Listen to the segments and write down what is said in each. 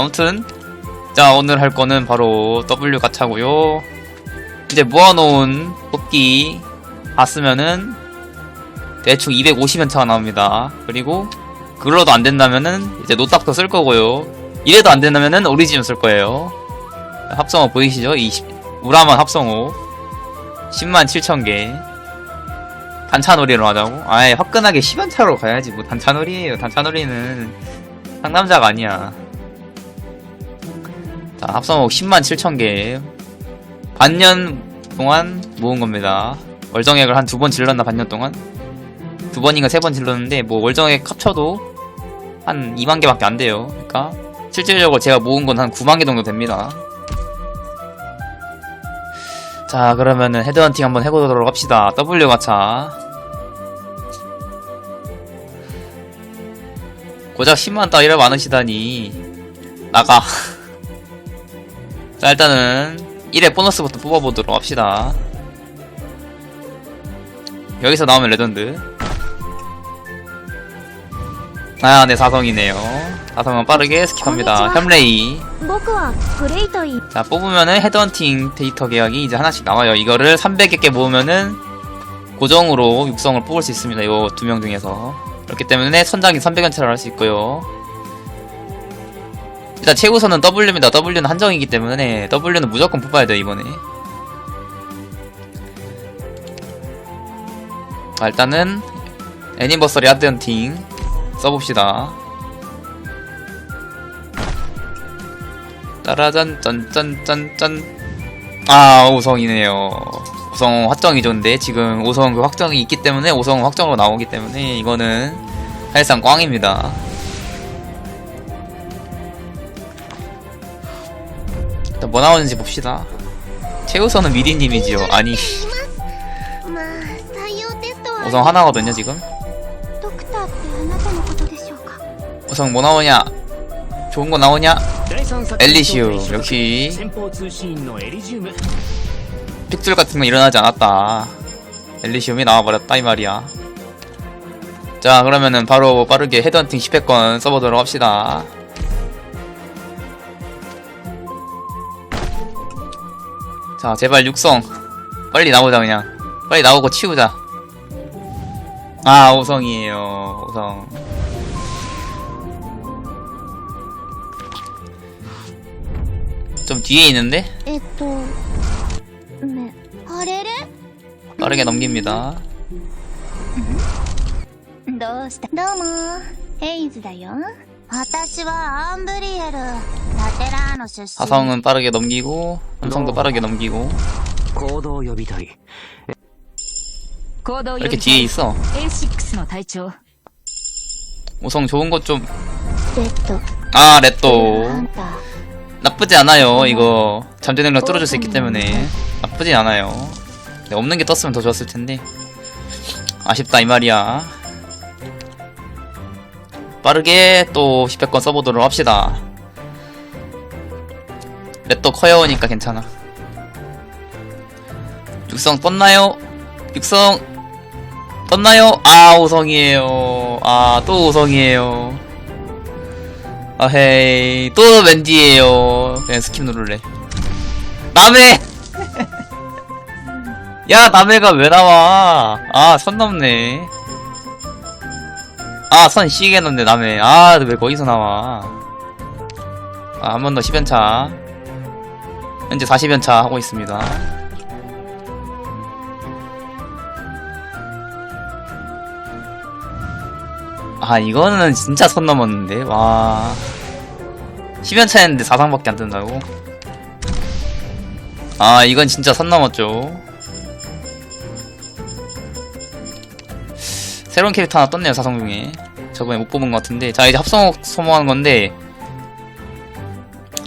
아무튼 자 오늘 할 거는 바로 W 가차고요. 이제 모아놓은 뽑기 봤으면은 대충 250연차가 나옵니다. 그리고 그걸로도 안 된다면은 이제 노딱도 쓸 거고요. 이래도 안 된다면은 오리지널 쓸 거예요. 합성어 보이시죠? 20 우라만 합성어 10만 7천 개. 단차놀이로 하자고? 아예 화끈하게 10연차로 가야지. 뭐 단차놀이에요. 단차놀이는 상남자가 아니야 자 합성어 10만 7천 개. 반년 동안 모은 겁니다. 월정액을 한 두 번 질렀나 반년 동안? 두 번인가 세 번 질렀는데 뭐 월정액 합쳐도 한 2만 개밖에 안 돼요. 그러니까 실질적으로 제가 모은 건 한 9만 개 정도 됩니다. 자 그러면은 헤드헌팅 한번 해보도록 합시다. W 가차. 고작 10만 따위를 많으시다니. 나가 자 일단은 1회 보너스부터 뽑아보도록 합시다 여기서 나오면 레전드 아, 네, 사성이네요. 사성은 빠르게 스킵합니다. 현레이 자, 뽑으면은 헤드헌팅 데이터 계약이 이제 하나씩 나와요. 이거를 300개 개 모으면은 고정으로 육성을 뽑을 수 있습니다. 이 두 명 중에서. 그렇기 때문에 선장이 300연차를 할 수 있고요. 일단 최우선은 W입니다. W는 한정이기 때문에 W는 무조건 뽑아야 돼요 이번에. 자 일단은 애니버서리 헤드헌팅 써봅시다. 따라잔 짠짠짠짠. 아 오성이네요. 오성 확정이 좋은데 지금 오성 그 확정이 있기 때문에 오성 확정으로 나오기 때문에 이거는 사실상 꽝입니다 뭐 나오는지 봅시다. 최우선은 미디님이지요. 아니. 우선 하나거든요, 지금. 우선 뭐 나오냐? 좋은 거 나오냐? 엘리시움 역시 픽줄 같은 건 일어나지 않았다 엘리시움이 나와버렸다 이 말이야 자 그러면은 바로 빠르게 헤드헌팅 10회권 써보도록 합시다 자 제발 육성 빨리 나오자 그냥 빨리 나오고 치우자. 아 오성이에요 오성. 좀 뒤에 있는데 えっとねあれれ 빠르게 넘깁니다. どうしたどうもヘイズだよ私はアンブリエル 화성은 빠르게 넘기고 함성도 빠르게 넘기고. 이렇게 뒤에 있어. 우성 좋은 것좀. 아 렛도 나쁘지 않아요 이거. 잠재 능력 뚫어줄 수 있기 때문에. 나쁘지 않아요. 없는 게 떴으면 더 좋았을 텐데. 아쉽다 이 말이야. 빠르게 또 10회권 써보도록 합시다. 렛도 커요우니까 괜찮아. 육성 떴나요? 육성 떴나요? 아 오성이에요. 아 또 오성이에요. 아 헤이 또 맨디에요. 그냥 스킵 누를래. 남해! 야 남해가 왜 나와? 아 선 넘네. 아선 시계 넘네 남해. 아왜 거기서 나와? 아 한 번 더 10연차 현재 40연차 하고 있습니다. 아 이거는 진짜 선 넘었는데? 와. 10연차였는데 4상밖에 안 뜬다고? 아 이건 진짜 선 넘었죠. 새로운 캐릭터 하나 떴네요 사성 중에. 저번에 못 뽑은 것 같은데. 자 이제 합성 소모하는 건데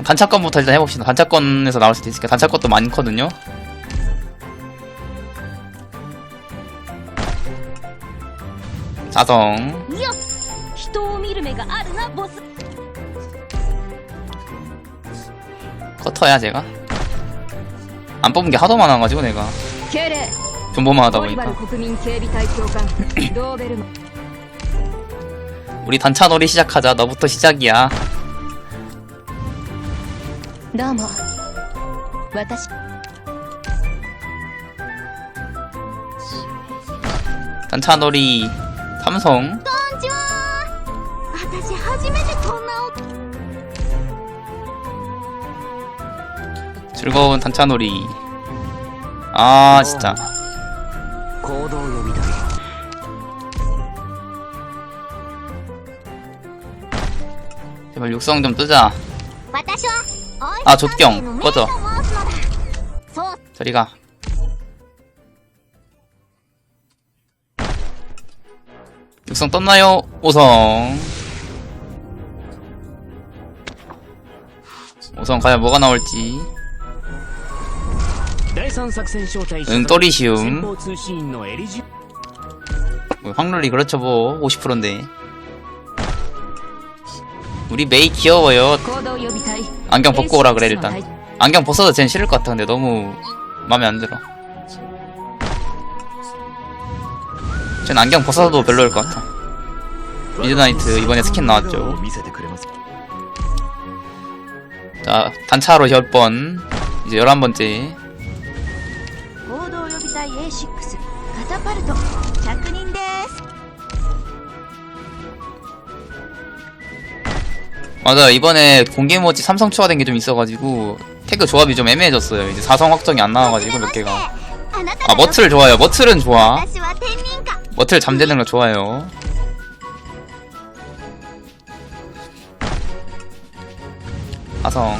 단차권부터 일단 해봅시다. 단차권에서 나올 수도 있으니까 단차권도 많거든요. 자성. 커터야 제가. 안 뽑은 게 하도 많아가지고 내가. 존버만 하다 보니까. 우리 단차 놀이 시작하자. 너부터 시작이야. どうも私 단차놀이 삼성 こんにちは私初めてこんな音 즐거운 단차놀이 아 진짜 行動予備隊 제발 육성 좀 뜨자 私は 아 좆경. 꺼져. 저리가. 육성 떴나요? 오성. 오성 과연 뭐가 나올지. 응 또리시움. 뭐, 확률이 그렇죠 뭐. 50%인데. 우리 메이 귀여워요. 안경 벗고 오라 그래 일단. 안경 벗어도 쟨 싫을 것 같은데 너무 마음에 안 들어. 쟨 안경 벗어도 별로일 것 같아. 미드나이트 이번에 스킨 나왔죠. 자 단차로 10번. 이제 11번째. 맞아 이번에 공개 모지 삼성 추가된 게 좀 있어가지고 태그 조합이 좀 애매해졌어요. 이제 사성 확정이 안 나와가지고 몇 개가. 아 머틀 좋아요. 머틀은 좋아. 머틀 잠재는 거 좋아요. 아성.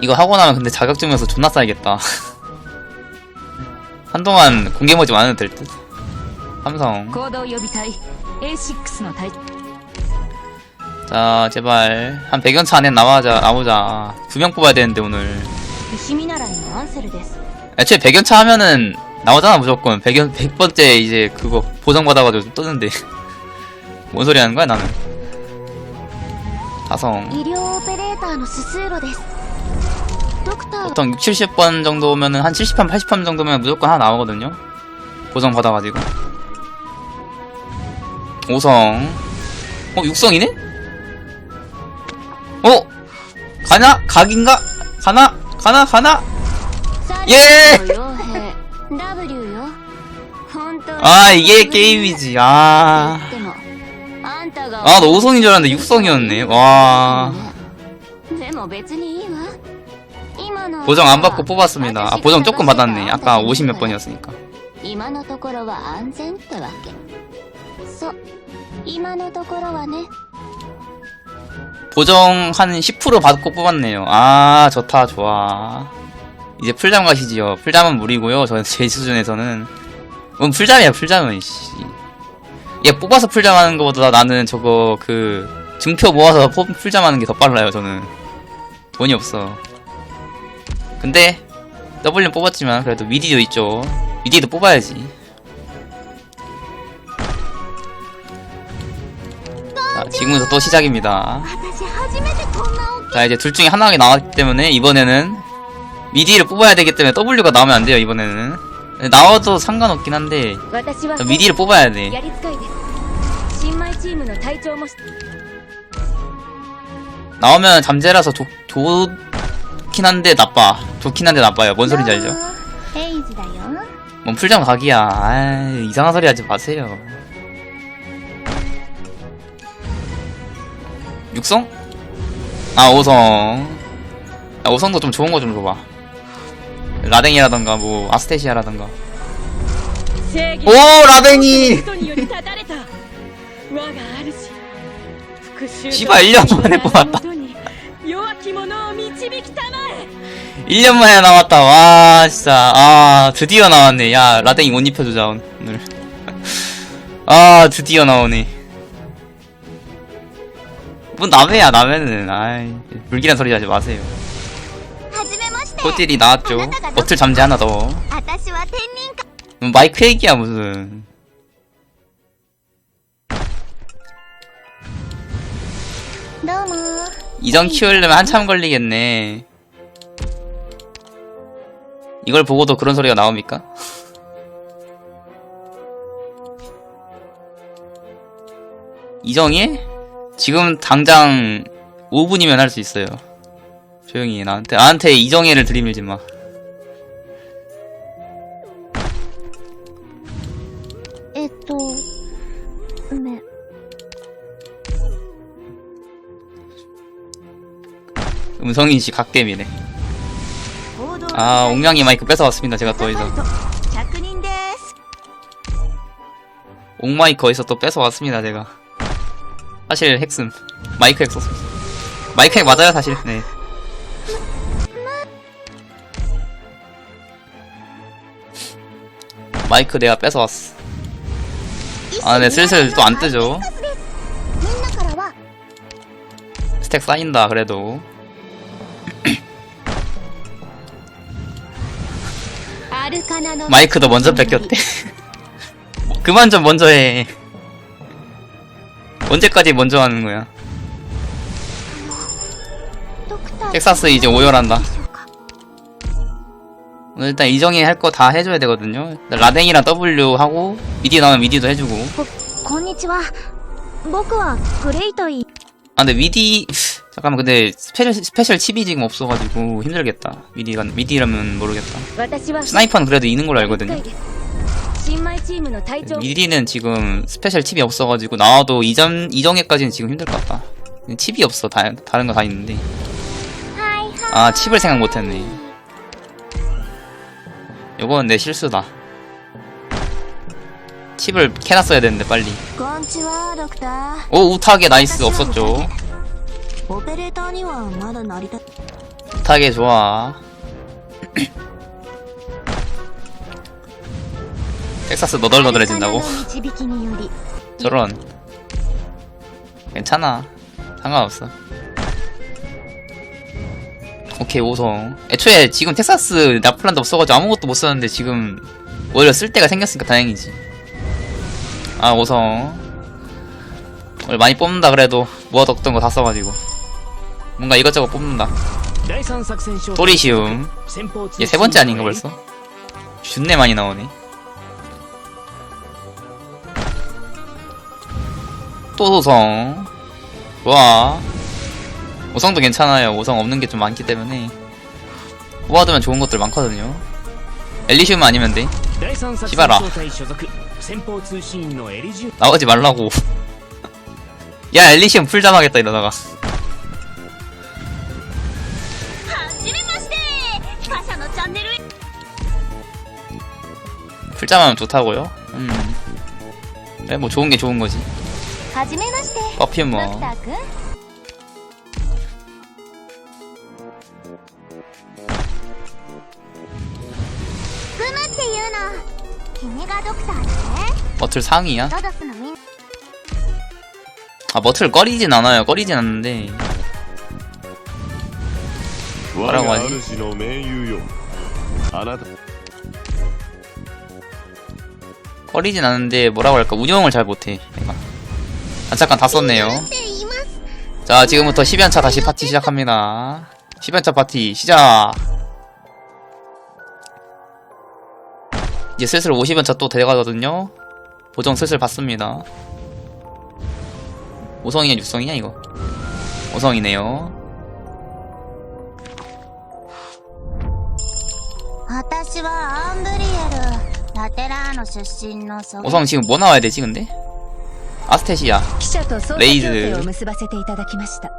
이거 하고 나면 근데 자격증에서 존나 싸야겠다. 한동안 공개 모집 안 해도 될듯. 삼성. A6 の隊 자 제발 한 100연차 안에 나와자 나오자 두 명 뽑아야 되는데 오늘 石見習いのアンセルです 애초에 100연차 하면은 나오잖아 무조건 100연, 100번째 이제 그거 보정받아가지고 뜨는데 뭔 소리 하는 거야 나는 다성 医療オペレーターのススーロですドクターは 보통 6, 70번 정도 오면은 한 70판, 80판 정도면 무조건 하나 나오거든요 보정 받아가지고 5성 어 육성이네? 어? 가나? 각인가? 가나? 가나? 가나? 예! 아 이게 게임이지 아, 아아 나 5성인 줄 알았는데 육성이었네 와 보정 안 받고 뽑았습니다 아 보정 조금 받았네 아까 50 몇 번이었으니까 そう今のところはね 보정 한 10% 받고 뽑았네요. 아, 좋다, 좋아. 이제 풀잠 가시지요. 풀잠은 무리고요. 저, 제 수준에서는. 음, 풀잠이야, 풀잠은, 씨. 얘 뽑아서 풀잠 하는 것보다 나는 저거, 그, 증표 모아서 포- 풀잠 하는 게 더 빨라요, 저는. 돈이 없어. 근데, W 뽑았지만, 그래도 미디도 있죠. 미디도 뽑아야지. 자, 지금부터 또 시작입니다. 자, 이제 둘 중에 하나가 나왔기 때문에 이번에는 미디를 뽑아야 되기 때문에 W가 나오면 안 돼요, 이번에는. 나와도 상관없긴 한데 미디를 뽑아야 돼. 나오면 잠재라서 좋, 좋긴 한데 나빠. 좋긴 한데 나빠요. 뭔 소린지 알죠? 아, 뭔 풀장 각이야. 아이, 이상한 소리 하지 마세요. 육성? 아 5성. 아 5성도 좀 좋은 거 좀 줘봐. 라댕이라던가 뭐 아스테시아라던가. 오 라댕이! 씨발 1년 만에 뽑았다. 1년 만에 나왔다. 와 진짜. 아 드디어 나왔네. 야 라댕이 옷 입혀주자 오늘. 아 드디어 나오네. 뭐 남해야 남해는. 아이 불길한 소리 하지 마세요. 호딜이 나왔죠. 어틀 잠재 하나 더. 음, 마이크 얘기야 무슨. 이전 키우려면 한참 걸리겠네. 이걸 보고도 그런 소리가 나옵니까? 이정일? 지금 당장 5분이면 할 수 있어요. 조용히 나한테. 나한테 이정혜를 들이밀지 마. 에또 네. 음성인 씨 갓겜이네. 아, 옹양이 마이크 뺏어왔습니다. 제가 또 이제. 옥마이크 어디서 또 뺏어왔습니다. 제가. 사실 핵슴 마이크 핵 썼음 마이크 핵 맞아요 사실. 네. 마이크 내가 뺏어왔어. 아네 슬슬 또 안 뜨죠. 스택 쌓인다 그래도. 마이크도 먼저 뺏겼대. 뭐, 그만 좀 먼저 해. 언제까지 먼저 하는 거야? 텍사스 이제 오열한다. 일단 이정이 할 거 다 해줘야 되거든요. 라댕이랑 W 하고 미디 나오면 미디도 해주고. 아 근데 미디 잠깐만 근데 스페셜, 스페셜 칩이 지금 없어가지고 힘들겠다. 미디가 미디라면 모르겠다. 스나이퍼는 그래도 있는 걸로 알거든요. 미리는 지금 스페셜 칩이 없어가지고 나와도 이전 이정에까지는 지금 힘들 것 같다. 칩이 없어 다, 다른 거 다 있는데. 아 칩을 생각 못했네. 요건 내 실수다. 칩을 캐놨어야 되는데 빨리. 오 우타게 나이스 없었죠. 우타게 좋아. 텍사스 너덜너덜해진다고? 저런. 괜찮아. 상관없어. 오케이 5성. 애초에 지금 텍사스 나폴란드 없어가지고 아무것도 못 썼는데 지금 오히려 쓸 데가 생겼으니까 다행이지. 아 5성. 오늘 많이 뽑는다 그래도 모아뒀던 거 다 써가지고. 뭔가 이것저것 뽑는다. 도리시움. 얘 세번째 아닌가 벌써? 준내 많이 나오네. 또 소성. 와. 오성도 괜찮아요. 오성 없는 게 좀 많기 때문에. 모아두면 좋은 것들 많거든요. 엘리시움 아니면 돼. 씨발아. 나오지 말라고. 야 엘리시움 풀잠하겠다 이러다가. 풀잠하면 좋다고요? 음. 그래 뭐 좋은 게 좋은 거지. 퍼퓸 머틀 뭐. 상이야? 아 버틀 꺼리진 않아요. 꺼리진 않는데. 뭐라고 하지? 꺼리진 않는데 뭐라고 할까? 운영을 잘 못해. 내가 아 잠깐 다 썼네요 って言います 자 지금부터 10연차 다시 파티 시작합니다 10연차 파티 시작 이제 슬슬 50연차 또 돼가거든요 보정 슬슬 받습니다 5성이냐 6성이냐 이거 5성이네요 私はアンブリエルラテラーノ出身のソ 5성 지금 뭐 나와야 되지 근데? 아스테시아 記者と捜査協レイズ定を結ばせていただきました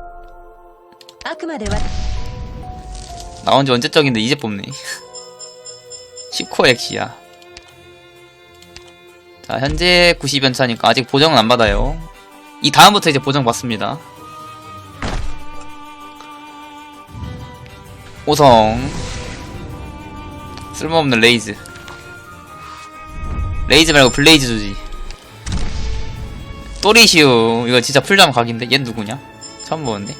あくまでは 나온 지 언제적인데 이제 뽑네. 10코 엑시야. 자, 현재 90연차니까 아직 보정은 안 받아요. 이 다음부터 이제 보정 받습니다. 오성. 쓸모없는 레이즈. 레이즈 말고 블레이즈 주지. 또리시우. 이거 진짜 풀잠 각인데? 얘 누구냐? 처음 보는데?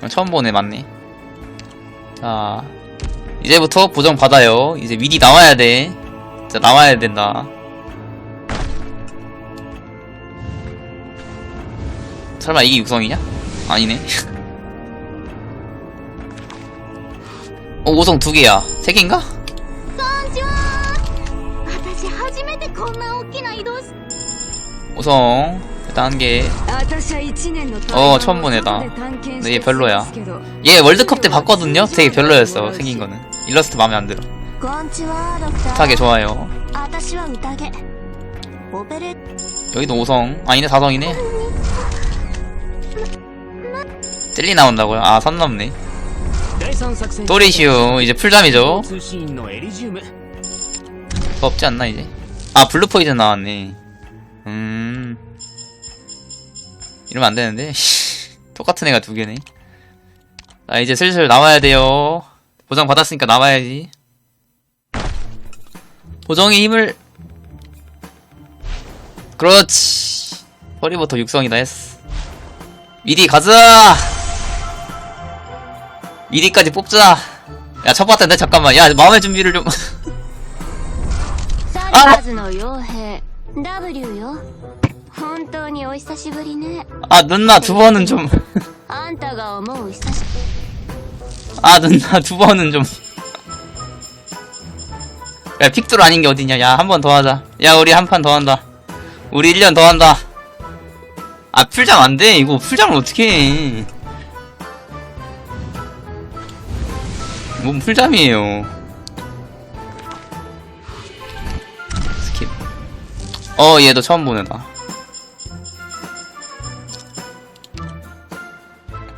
어, 처음 보네, 맞네. 자, 이제부터 보정 받아요. 이제 미리 나와야 돼. 진짜 나와야 된다. 설마 이게 육성이냐? 아니네. 어, 5성 두 개야. 세 개인가? 우성 단계 어 처음 보내다 근데 얘 별로야. 얘 월드컵 때 봤거든요? 되게 별로였어 생긴 거는. 일러스트 마음에 안 들어. 못하게 좋아요. 여기도 5성. 아니네 4성이네? 젤리 나온다고요? 아 선 넘네. 또리시오 이제 풀잠이죠? 더 없지 않나 이제? 아 블루 포이즌 나왔네. 음. 이러면 안 되는데. 똑같은 애가 두 개네. 나 이제 슬슬 나와야 돼요. 보정 받았으니까 나와야지. 보정의 힘을. 그렇지. 허리부터 육성이다 했어. 미리 가자! 미리까지 뽑자! 야, 첫 봤던데? 잠깐만. 야, 마음의 준비를 좀. 아! W よ本当にお久しぶりね 아 누나 두 번은 좀 あんたが思う久し 아 누나 두 번은 좀. 야 픽돌 아닌 게 어디냐? 야 한 번 더 하자. 야 우리 한 판 더 한다. 우리 1년 더 한다. 아 풀장 안 돼. 이거 풀장을 어떻게 해? 뭔 풀잠이에요. 어 얘도 처음 보내다.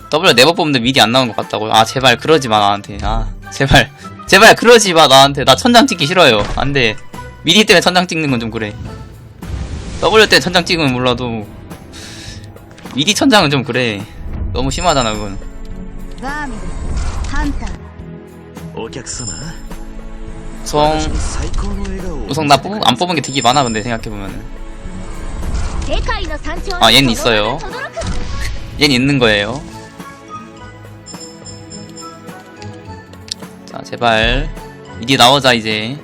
W 네버 뽑는데 미리 안 나온 것 같다고요? 아 제발 그러지 마 나한테 아 제발 제발 그러지 마 나한테 나 천장 찍기 싫어요 안돼 미리 때문에 천장 찍는 건 좀 그래 W 때 천장 찍으면 몰라도 미리 천장은 좀 그래 너무 심하잖아 그건 バーミルハンターお客様 우성 우성 나 뽑, 안 뽑은 게 되게 많아 근데 생각해보면은. 아 얜 있어요. 얜 있는 거예요. 자 제발. 이리 나오자 이제.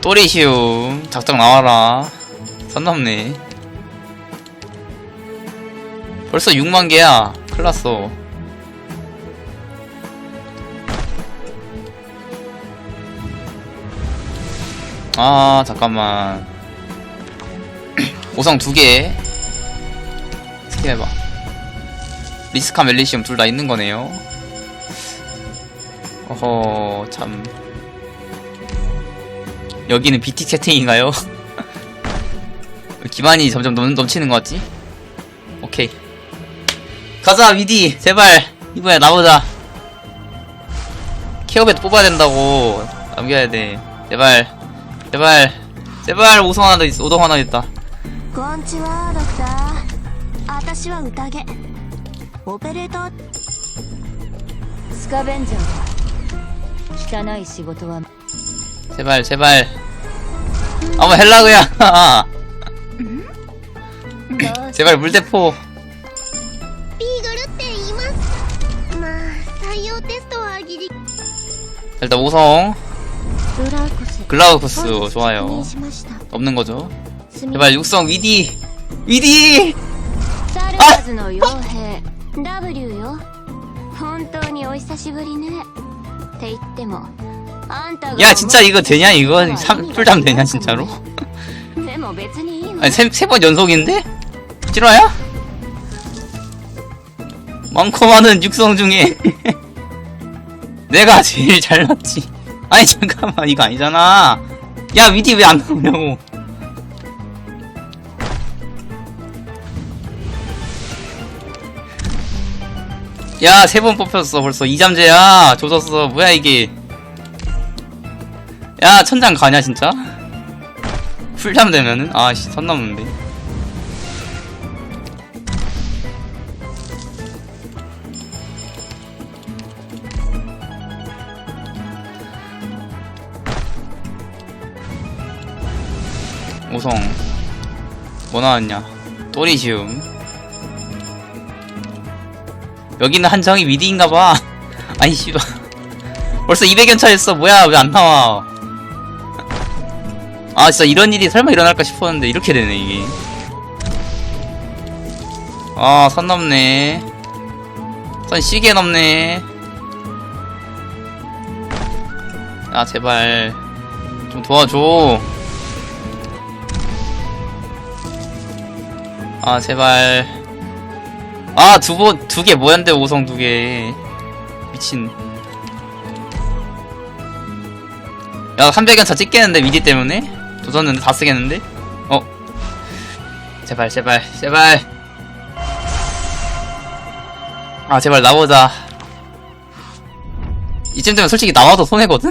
또리시움 작작 나와라. 선남네. 벌써 6만 개야. 큰일났어. 아 잠깐만. 오성 두 개. 스킵해봐. 리스카 멜리시움 둘 다 있는 거네요. 어허 참. 여기는 BT 채팅인가요? 기반이 점점 넘, 넘치는 것 같지? 오케이 가자 미디. 제발. 이번에 나오자. 케어벳 뽑아야 된다고 남겨야 돼. 제발. 제발. 제발 오성 하나 있어 오동 하나 있다. 오베레더 스카벤저. 기타나이 시고토와 제발 제발. 아마 헬라 그야. 제발 물대포. 일단 5성. 글라우쿠스 좋아요. 없는 거죠. 제발 6성 위디. 위디! 아! 야 진짜 이거 되냐? 이거 3풀담 되냐 진짜로? 아니 세 번 연속인데? 실화야? 많고 많은 육성 중에. 내가 제일 잘났지. 아니 잠깐만 이거 아니잖아. 야 위디 왜 안 나오냐고. 야 세 번 뽑혔어 벌써. 이잠제야. 조졌어. 뭐야 이게. 야 천장 가냐 진짜? 풀잠 되면은? 아씨 선 넘는데 오성 뭐 나왔냐? 또리시움. 여기는 한정이 미디인가봐. 아니 씨발. 벌써 200연차 했어. 뭐야 왜 안 나와? 아 진짜 이런 일이 설마 일어날까 싶었는데 이렇게 되네 이게. 아 선 넘네. 선 시계 넘네. 아 제발. 좀 도와줘 아 제발. 아 두 번 두 개 뭐였는데 오성 두 개. 미친. 야 300연 차 찍겠는데 미디 때문에? 도졌는데 다 쓰겠는데? 어. 제발 제발 제발. 아 제발 나보자. 이쯤 되면 솔직히 나와도 손해거든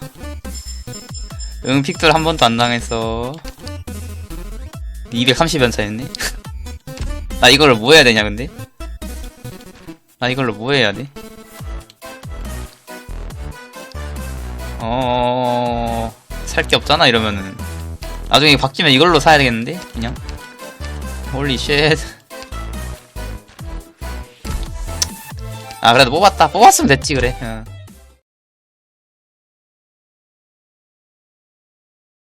응 픽tura 한 번도 안 당했어 230연 차였네 나 이걸로 뭐 해야 되냐 근데? 나 이걸로 뭐 해야 돼? 어... 살 게 없잖아 이러면은 나중에 바뀌면 이걸로 사야 되겠는데? 그냥 홀리 쉣 아 그래도 뽑았다 뽑았으면 됐지 그래 어.